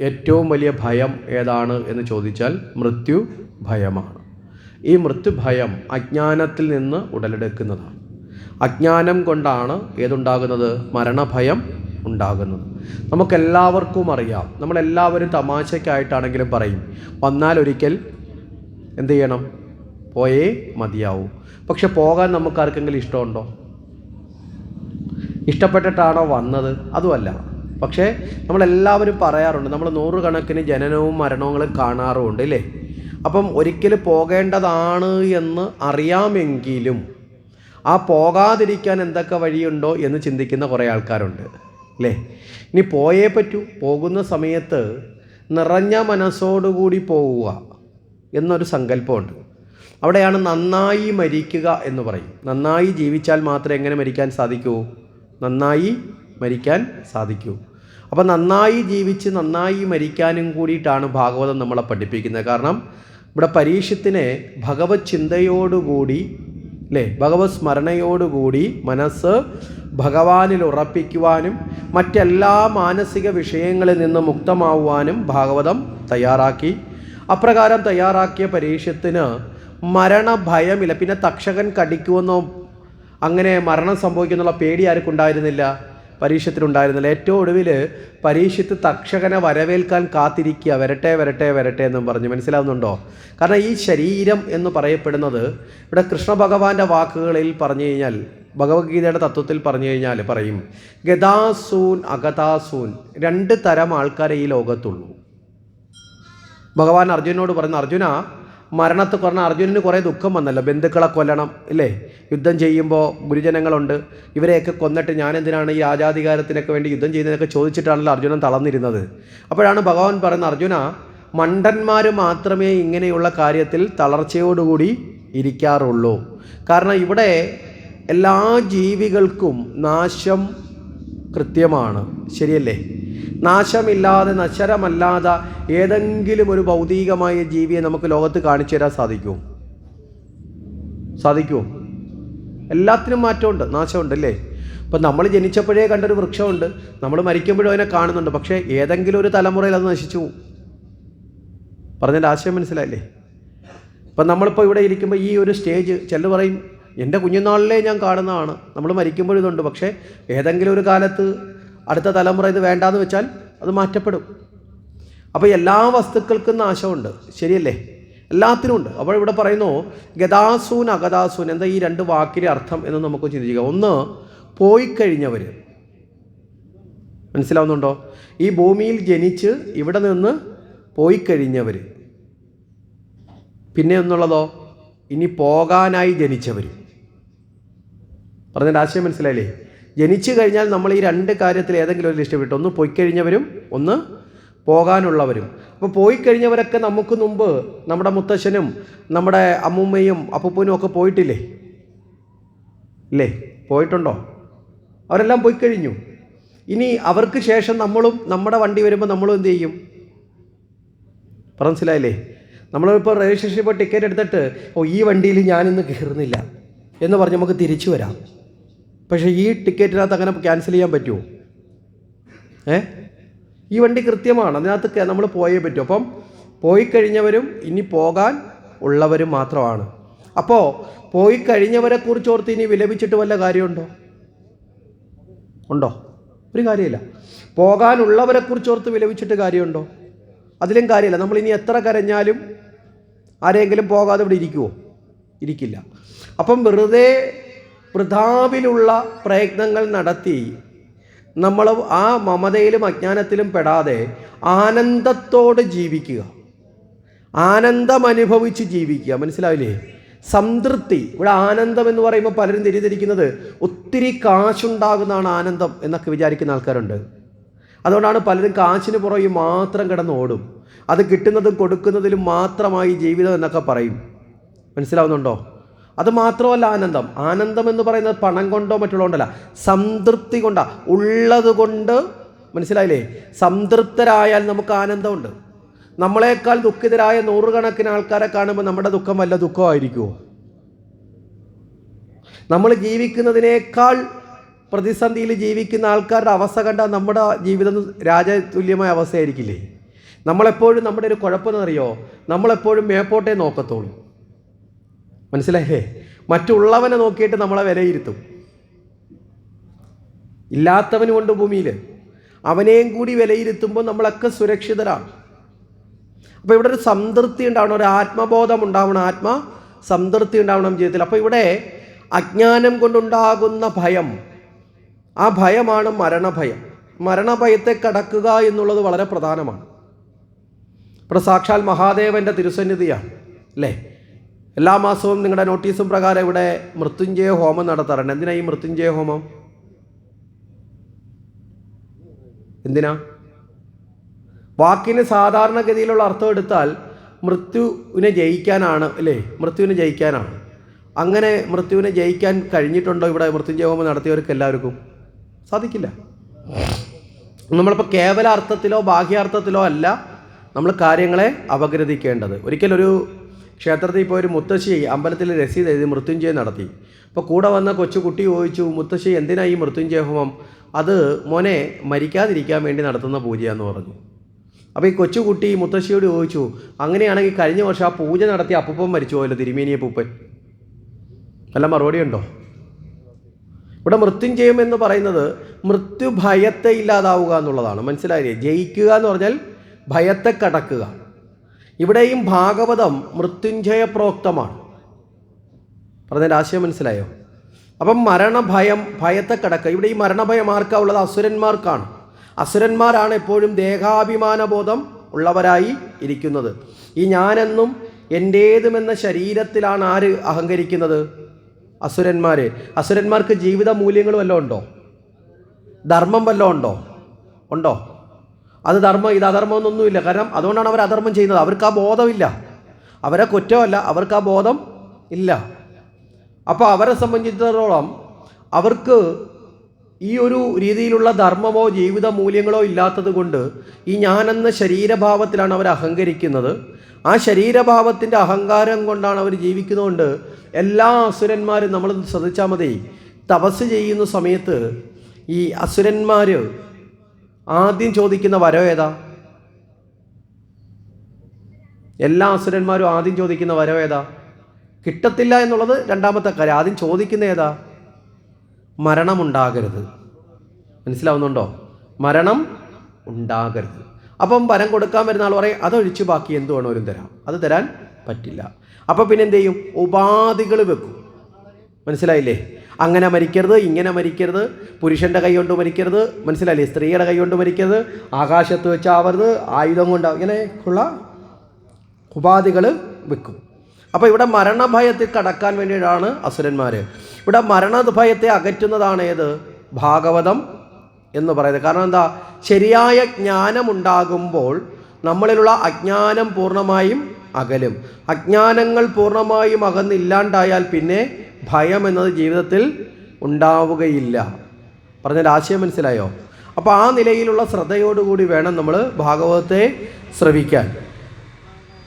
ഏറ്റവും വലിയ ഭയം ഏതാണ് എന്ന് ചോദിച്ചാൽ മൃത്യു ഭയമാണ്. ഈ മൃത്യുഭയം അജ്ഞാനത്തിൽ നിന്ന് ഉടലെടുക്കുന്നതാണ്. അജ്ഞാനം കൊണ്ടാണ് ഏതുണ്ടാകുന്നത്? മരണഭയം ഉണ്ടാകുന്നത്. നമുക്കെല്ലാവർക്കും അറിയാം. നമ്മളെല്ലാവരും തമാശയ്ക്കായിട്ടാണെങ്കിലും പറയും വന്നാൽ ഒരിക്കൽ എന്ത് ചെയ്യണം? പോയേ മതിയാവൂ. പക്ഷെ പോകാൻ നമുക്കാർക്കെങ്കിലും ഇഷ്ടമുണ്ടോ? ഇഷ്ടപ്പെട്ടിട്ടാണോ വന്നത്? അതുമല്ല. പക്ഷേ നമ്മളെല്ലാവരും പറയാറുണ്ട് നമ്മൾ നൂറുകണക്കിന് ജനനവും മരണങ്ങളും കാണാറുമുണ്ട് ഇല്ലേ? അപ്പം ഒരിക്കൽ പോകേണ്ടതാണ് എന്ന് അറിയാമെങ്കിലും ആ പോകാതിരിക്കാൻ എന്തൊക്കെ വഴിയുണ്ടോ എന്ന് ചിന്തിക്കുന്ന കുറേ ആൾക്കാരുണ്ട് അല്ലേ ഇനി പോയേ പറ്റൂ പോകുന്ന സമയത്ത് നിറഞ്ഞ മനസ്സോടുകൂടി പോവുക എന്നൊരു സങ്കല്പമുണ്ട്. അവിടെയാണ് നന്നായി മരിക്കുക എന്ന് പറയും. നന്നായി ജീവിച്ചാൽ മാത്രമേ എങ്ങനെ മരിക്കാൻ സാധിക്കൂ? നന്നായി മരിക്കാൻ സാധിക്കൂ. അപ്പം നന്നായി ജീവിച്ച് നന്നായി മരിക്കാനും കൂടിയിട്ടാണ് ഭാഗവതം നമ്മളെ പഠിപ്പിക്കുന്നത്. കാരണം ഇവിടെ പരീക്ഷത്തിനെ ഭഗവത് ചിന്തയോടുകൂടി അല്ലേ? ഭഗവത് സ്മരണയോടുകൂടി മനസ്സ് ഭഗവാനിൽ ഉറപ്പിക്കുവാനും മറ്റെല്ലാ മാനസിക വിഷയങ്ങളിൽ നിന്ന് മുക്തമാവുവാനും ഭാഗവതം തയ്യാറാക്കി. അപ്രകാരം തയ്യാറാക്കിയ പരീക്ഷത്തിന് മരണഭയമില്ല. പിന്നെ തക്ഷകൻ കടിക്കുമെന്നോ അങ്ങനെ മരണം സംഭവിക്കുന്നുള്ള പേടി ആർക്കുണ്ടായിരുന്നില്ല പരീക്ഷത്തിനുണ്ടായിരുന്നില്ല ഏറ്റവും ഒടുവിൽ പരീക്ഷത്ത് തക്ഷകനെ വരവേൽക്കാൻ കാത്തിരിക്കുക വരട്ടെ വരട്ടെ വരട്ടെ എന്നും പറഞ്ഞു. മനസ്സിലാവുന്നുണ്ടോ? കാരണം ഈ ശരീരം എന്ന് പറയപ്പെടുന്നത് ഇവിടെ കൃഷ്ണഭഗവാന്റെ വാക്കുകളിൽ പറഞ്ഞു കഴിഞ്ഞാൽ ഭഗവത്ഗീതയുടെ തത്വത്തിൽ പറഞ്ഞു കഴിഞ്ഞാൽ പറയും ഗതാസൂൻ അഗതാസൂൻ രണ്ട് തരം ആൾക്കാരെ ഈ ലോകത്തുള്ളൂ. ഭഗവാൻ അർജുനോട് പറഞ്ഞു അർജുന മരണത്തെ പറഞ്ഞാൽ അർജുനന് കുറേ ദുഃഖം വന്നല്ലോ. ബന്ധുക്കളെ കൊല്ലണം ഇല്ലേ? യുദ്ധം ചെയ്യുമ്പോൾ ഗുരുജനങ്ങളുണ്ട്. ഇവരെയൊക്കെ കൊന്നിട്ട് ഞാൻ എന്തിനാണ് ഈ രാജാധികാരത്തിനൊക്കെ വേണ്ടി യുദ്ധം ചെയ്യുന്നതിനൊക്കെ ചോദിച്ചിട്ടാണല്ലോ അർജുനൻ തളർന്നിരുന്നത്. അപ്പോഴാണ് ഭഗവാൻ പറയുന്നത് അർജുന മണ്ടന്മാർ മാത്രമേ ഇങ്ങനെയുള്ള കാര്യത്തിൽ തളർച്ചയോടുകൂടി ഇരിക്കാറുള്ളൂ. കാരണം ഇവിടെ എല്ലാ ജീവികൾക്കും നാശം കൃത്യമാണ്. ശരിയല്ലേ? നാശമില്ലാതെ നശ്വരമല്ലാതെ ഏതെങ്കിലും ഒരു ഭൗതികമായ ജീവിയെ നമുക്ക് ലോകത്ത് കാണിച്ചു തരാൻ സാധിക്കുമോ സാധിക്കുമോ എല്ലാത്തിനും മാറ്റമുണ്ട് നാശമുണ്ട് അല്ലേ? ഇപ്പം നമ്മൾ ജനിച്ചപ്പോഴേ കണ്ടൊരു വൃക്ഷമുണ്ട് നമ്മൾ മരിക്കുമ്പോഴും അതിനെ കാണുന്നുണ്ട് പക്ഷേ ഏതെങ്കിലും ഒരു തലമുറയിൽ അത് നശിച്ചു പോകും. പറഞ്ഞതിന്റെ ആശയം മനസ്സിലായില്ലേ? ഇപ്പം നമ്മളിപ്പോൾ ഇവിടെ ഇരിക്കുമ്പോൾ ഈ ഒരു സ്റ്റേജ് ചിലർ പറയും എന്റെ കുഞ്ഞുനാളിലേ ഞാൻ കാണുന്നതാണ് നമ്മൾ മരിക്കുമ്പോഴും ഇതുണ്ട് പക്ഷേ ഏതെങ്കിലും ഒരു കാലത്ത് അടുത്ത തലമുറ ഇത് വേണ്ടാന്ന് വെച്ചാൽ അത് മാറ്റപ്പെടും. അപ്പോൾ എല്ലാ വസ്തുക്കൾക്കും നാശമുണ്ട്. ശരിയല്ലേ? എല്ലാത്തിനും ഉണ്ട്. അപ്പോൾ ഇവിടെ പറയുന്നു ഗതാസൂൻ അഗതാസൂൻ എന്താ ഈ രണ്ട് വാക്കിന്റെ അർത്ഥം എന്ന് നമുക്ക് ചിന്തിക്കുക. ഒന്ന് പോയി കഴിഞ്ഞവർ മനസ്സിലാവുന്നുണ്ടോ? ഈ ഭൂമിയിൽ ജനിച്ച് ഇവിടെ നിന്ന് പോയി കഴിഞ്ഞവർ പിന്നെ എന്നുള്ളതോ ഇനി പോകാനായി ജനിച്ചവർ പറഞ്ഞതിന്റെ ആശയം മനസ്സിലായില്ലേ? ജനിച്ചു കഴിഞ്ഞാൽ നമ്മൾ ഈ രണ്ട് കാര്യത്തിൽ ഏതെങ്കിലും ഒരു ലിസ്റ്റ് വിട്ടു. ഒന്ന് പോയി കഴിഞ്ഞവരും ഒന്ന് പോകാനുള്ളവരും. അപ്പോൾ പോയി കഴിഞ്ഞവരൊക്കെ നമുക്ക് മുമ്പ് നമ്മുടെ മുത്തശ്ശനും നമ്മുടെ അമ്മൂമ്മയും അപ്പൂപ്പനും ഒക്കെ പോയിട്ടില്ലേ? ഇല്ലേ? പോയിട്ടുണ്ടോ? അവരെല്ലാം പോയി കഴിഞ്ഞു ഇനി അവർക്ക് ശേഷം നമ്മളും നമ്മുടെ വണ്ടി വരുമ്പോൾ നമ്മളും എന്ത് ചെയ്യും? മനസ്സിലായില്ലേ? നമ്മളിപ്പോൾ രജിസ്ട്രേഷൻ ഇപ്പോൾ ടിക്കറ്റ് എടുത്തിട്ട് ഓ ഈ വണ്ടിയിൽ ഞാനിന്ന് കയറുന്നില്ല എന്ന് പറഞ്ഞ് നമുക്ക് തിരിച്ചു വരാം. പക്ഷേ ഈ ടിക്കറ്റിനകത്ത് അങ്ങനെ ക്യാൻസൽ ചെയ്യാൻ പറ്റുമോ ഏ? ഈ വണ്ടി കൃത്യമാണ്. അതിനകത്ത് നമ്മൾ പോയേ പറ്റൂ. അപ്പം പോയി കഴിഞ്ഞവരും ഇനി പോകാൻ ഉള്ളവരും മാത്രമാണ്. അപ്പോൾ പോയി കഴിഞ്ഞവരെ കുറിച്ച് ഓർത്ത് ഇനി വിലപിച്ചിട്ട് വല്ല കാര്യമുണ്ടോ? ഉണ്ടോ? ഒരു കാര്യമില്ല. പോകാനുള്ളവരെ കുറിച്ച് ഓർത്ത് വിലപിച്ചിട്ട് കാര്യമുണ്ടോ? അതിലും കാര്യമില്ല. നമ്മൾ ഇനി എത്ര കരഞ്ഞാലും ആരെങ്കിലും പോകാതെ ഇവിടെ ഇരിക്കുമോ ഇരിക്കില്ല. അപ്പം വെറുതെ വൃഥാവിലുള്ള പ്രയത്നങ്ങൾ നടത്തി. നമ്മൾ ആ മമതയിലും അജ്ഞാനത്തിലും പെടാതെ ആനന്ദത്തോട് ജീവിക്കുക. ആനന്ദം അനുഭവിച്ച് ജീവിക്കുക. മനസ്സിലാവില്ലേ സംതൃപ്തി. ഇവിടെ ആനന്ദം എന്ന് പറയുമ്പോൾ പലരും തിരിതിരിക്കുന്നത് ഒത്തിരി കാശുണ്ടാകുന്നതാണ് ആനന്ദം എന്നൊക്കെ വിചാരിക്കുന്ന ആൾക്കാരുണ്ട്. അതുകൊണ്ടാണ് പലരും കാശിന് പുറകെ മാത്രം കിടന്ന് ഓടും. അത് കിട്ടുന്നതും കൊടുക്കുന്നതിലും മാത്രമായി ജീവിതം എന്നൊക്കെ പറയും. മനസ്സിലാവുന്നുണ്ടോ? അത് മാത്രമല്ല ആനന്ദം. ആനന്ദം എന്ന് പറയുന്നത് പണം കൊണ്ടോ മറ്റുള്ള കൊണ്ടല്ല. സംതൃപ്തി കൊണ്ടാ. ഉള്ളത് കൊണ്ട് മനസ്സിലായില്ലേ? സംതൃപ്തരായാൽ നമുക്ക് ആനന്ദമുണ്ട്. നമ്മളെക്കാൾ ദുഃഖിതരായ നൂറുകണക്കിന് ആൾക്കാരെ കാണുമ്പോൾ നമ്മുടെ ദുഃഖം വല്ല ദുഃഖമായിരിക്കുമോ നമ്മൾ ജീവിക്കുന്നതിനേക്കാൾ പ്രതിസന്ധിയിൽ ജീവിക്കുന്ന ആൾക്കാരുടെ അവസ്ഥ കണ്ടാൽ നമ്മുടെ ജീവിതം രാജതുല്യമായ അവസ്ഥയായിരിക്കില്ലേ? നമ്മളെപ്പോഴും നമ്മുടെ ഒരു കുഴപ്പമെന്നറിയോ? നമ്മളെപ്പോഴും മേപ്പോട്ടേ നോക്കത്തുള്ളൂ. മനസ്സിലായില്ലേ? മറ്റുള്ളവനെ നോക്കിയിട്ട് നമ്മളെ വിലയിരുത്തും. ഇല്ലാത്തവനുമുണ്ട് ഭൂമിയിൽ അവനെയും കൂടി വിലയിരുത്തുമ്പോൾ നമ്മളൊക്കെ സുരക്ഷിതരാണ്. അപ്പോൾ ഇവിടെ ഒരു സംതൃപ്തി ഉണ്ടാവണം ഒരു ആത്മബോധം ഉണ്ടാവണം ആത്മ സംതൃപ്തി ഉണ്ടാവണം ജീവിതത്തിൽ. അപ്പോൾ ഇവിടെ അജ്ഞാനം കൊണ്ടുണ്ടാകുന്ന ഭയം ആ ഭയമാണ് മരണഭയം. മരണഭയത്തെ കടക്കുക എന്നുള്ളത് വളരെ പ്രധാനമാണ്. ഇവിടെ സാക്ഷാൽ മഹാദേവന്റെ തിരുസന്നിധിയാണ് അല്ലേ? എല്ലാ മാസവും നിങ്ങളുടെ നോട്ടീസും പ്രകാരം ഇവിടെ മൃത്യുഞ്ജയ ഹോമം നടത്താറുണ്ട്. എന്തിനാ ഈ മൃത്യുഞ്ജയ ഹോമം? എന്തിനാ? വാക്കിന് സാധാരണഗതിയിലുള്ള അർത്ഥം എടുത്താൽ മൃത്യുവിനെ ജയിക്കാനാണ് അല്ലേ? മൃത്യുവിനെ ജയിക്കാനാണ്. അങ്ങനെ മൃത്യുവിനെ ജയിക്കാൻ കഴിഞ്ഞിട്ടുണ്ടോ ഇവിടെ മൃത്യുഞ്ജയ ഹോമം നടത്തിയവർക്ക് എല്ലാവർക്കും? സാധിക്കില്ല. നമ്മളിപ്പോൾ കേവല അർത്ഥത്തിലോ ബാഹ്യാർത്ഥത്തിലോ അല്ല നമ്മൾ കാര്യങ്ങളെ അപഗ്രഥിക്കേണ്ടത് ഒരിക്കലൊരു ക്ഷേത്രത്തിൽ ഇപ്പോൾ ഒരു മുത്തശ്ശി അമ്പലത്തിൽ രസീത് എഴുതി മൃത്യുഞ്ജയം നടത്തി. അപ്പോൾ കൂടെ വന്ന കൊച്ചുകുട്ടി ചോദിച്ചു മുത്തശ്ശി എന്തിനാ ഈ മൃത്യുഞ്ജയ ഹോമം അത് മോനെ മരിക്കാതിരിക്കാൻ വേണ്ടി നടത്തുന്ന പൂജയാന്ന് പറഞ്ഞു. അപ്പോൾ ഈ കൊച്ചുകുട്ടി മുത്തശ്ശിയോട് ചോദിച്ചു അങ്ങനെയാണെങ്കിൽ കഴിഞ്ഞ വർഷം ആ പൂജ നടത്തി അപ്പൂപ്പൻ മരിച്ചു പോയല്ലോ തിരുമേനിയ പൂപ്പൻ നല്ല മറുപടി ഉണ്ടോ? ഇവിടെ മൃത്യുഞ്ജയം എന്ന് പറയുന്നത് മൃത്യു ഭയത്തെ ഇല്ലാതാവുക എന്നുള്ളതാണ്. മനസ്സിലായില്ലേ? ജയിക്കുക എന്ന് പറഞ്ഞാൽ ഭയത്തെ കടക്കുക. ഇവിടെയും ഭാഗവതം മൃത്യുഞ്ജയ പ്രോക്തമാണ് പറഞ്ഞതിന്റെ ആശയം മനസ്സിലായോ? അപ്പം മരണഭയം ഭയത്തെ കടക്കുക. ഇവിടെ ഈ മരണഭയം ആർക്കാ ഉള്ളത്? അസുരന്മാർക്കാണ്. അസുരന്മാരാണ് എപ്പോഴും ദേഹാഭിമാന ബോധം ഉള്ളവരായി ഇരിക്കുന്നത്. ഈ ഞാനെന്നും എന്റേതുമെന്ന ശരീരത്തിലാണ് ആര് അഹങ്കരിക്കുന്നത്? അസുരന്മാർ അസുരന്മാർക്ക് ജീവിത മൂല്യങ്ങൾ വല്ലതും ഉണ്ടോ? ധർമ്മം വല്ലതും ഉണ്ടോ? ഉണ്ടോ? അത് ധർമ്മം ഇത് അധർമ്മം എന്നൊന്നുമില്ല. കാരണം അതുകൊണ്ടാണ് അവർ അധർമ്മം ചെയ്യുന്നത്. അവർക്ക് ആ ബോധമില്ല. അവരെ കുറ്റമല്ല. അവർക്ക് ആ ബോധം ഇല്ല. അപ്പോൾ അവരെ സംബന്ധിച്ചിടത്തോളം അവർക്ക് ഈ ഒരു രീതിയിലുള്ള ധർമ്മമോ ജീവിത മൂല്യങ്ങളോ ഇല്ലാത്തത് കൊണ്ട് ഈ ഞാനെന്ന ശരീരഭാവത്തിലാണ് അവർ അഹങ്കരിക്കുന്നത്. ആ ശരീരഭാവത്തിന്റെ അഹങ്കാരം കൊണ്ടാണ് അവർ ജീവിക്കുന്നതുകൊണ്ട് എല്ലാ അസുരന്മാരും നമ്മൾ ശ്രദ്ധിച്ചാൽ മതി. തപസ് ചെയ്യുന്ന സമയത്ത് ഈ അസുരന്മാർ ആദ്യം ചോദിക്കുന്ന വരം ഏതാ? എല്ലാ അസുരന്മാരും ആദ്യം ചോദിക്കുന്ന വരം ഏതാ? കിട്ടത്തില്ല എന്നുള്ളത് രണ്ടാമത്തെ കാര്യം. ആദ്യം ചോദിക്കുന്ന ഏതാ? മരണമുണ്ടാകരുത്. മനസ്സിലാവുന്നുണ്ടോ? മരണം ഉണ്ടാകരുത്. അപ്പം വരം കൊടുക്കാൻ വരുന്ന ആൾ പറയും അതൊഴിച്ച് ബാക്കി എന്ത് വേണോരും തരാം. അത് തരാൻ പറ്റില്ല. അപ്പം പിന്നെ എന്ത് ചെയ്യും ഉപാധികൾ വെക്കും. മനസ്സിലായില്ലേ? അങ്ങനെ മരിക്കരുത് ഇങ്ങനെ മരിക്കരുത് പുരുഷന്റെ കൈ കൊണ്ട് മരിക്കരുത് മനസ്സിലായില്ലേ? സ്ത്രീയുടെ കൈ കൊണ്ട് മരിക്കരുത് ആകാശത്ത് വെച്ചാവരുത് ആയുധം കൊണ്ട് ഇങ്ങനെ ഉപാധികൾ വെക്കും. അപ്പോൾ ഇവിടെ മരണഭയത്തിൽ കടക്കാൻ വേണ്ടിയിട്ടാണ് അസുരന്മാർ ഇവിടെ മരണഭയത്തെ അകറ്റുന്നതാണ് ഏത്? ഭാഗവതം എന്ന് പറയുന്നത്. കാരണം എന്താ? ശരിയായ ജ്ഞാനമുണ്ടാകുമ്പോൾ നമ്മളിലുള്ള അജ്ഞാനം പൂർണമായും അകലും. അജ്ഞാനങ്ങൾ പൂർണമായും അകന്നില്ലാണ്ടായാൽ പിന്നെ ഭയം എന്നത് ജീവിതത്തിൽ ഉണ്ടാവുകയില്ല. പറഞ്ഞൊരു ആശയം മനസ്സിലായോ? അപ്പോൾ ആ നിലയിലുള്ള ശ്രദ്ധയോടുകൂടി വേണം നമ്മൾ ഭാഗവതത്തെ ശ്രവിക്കാൻ.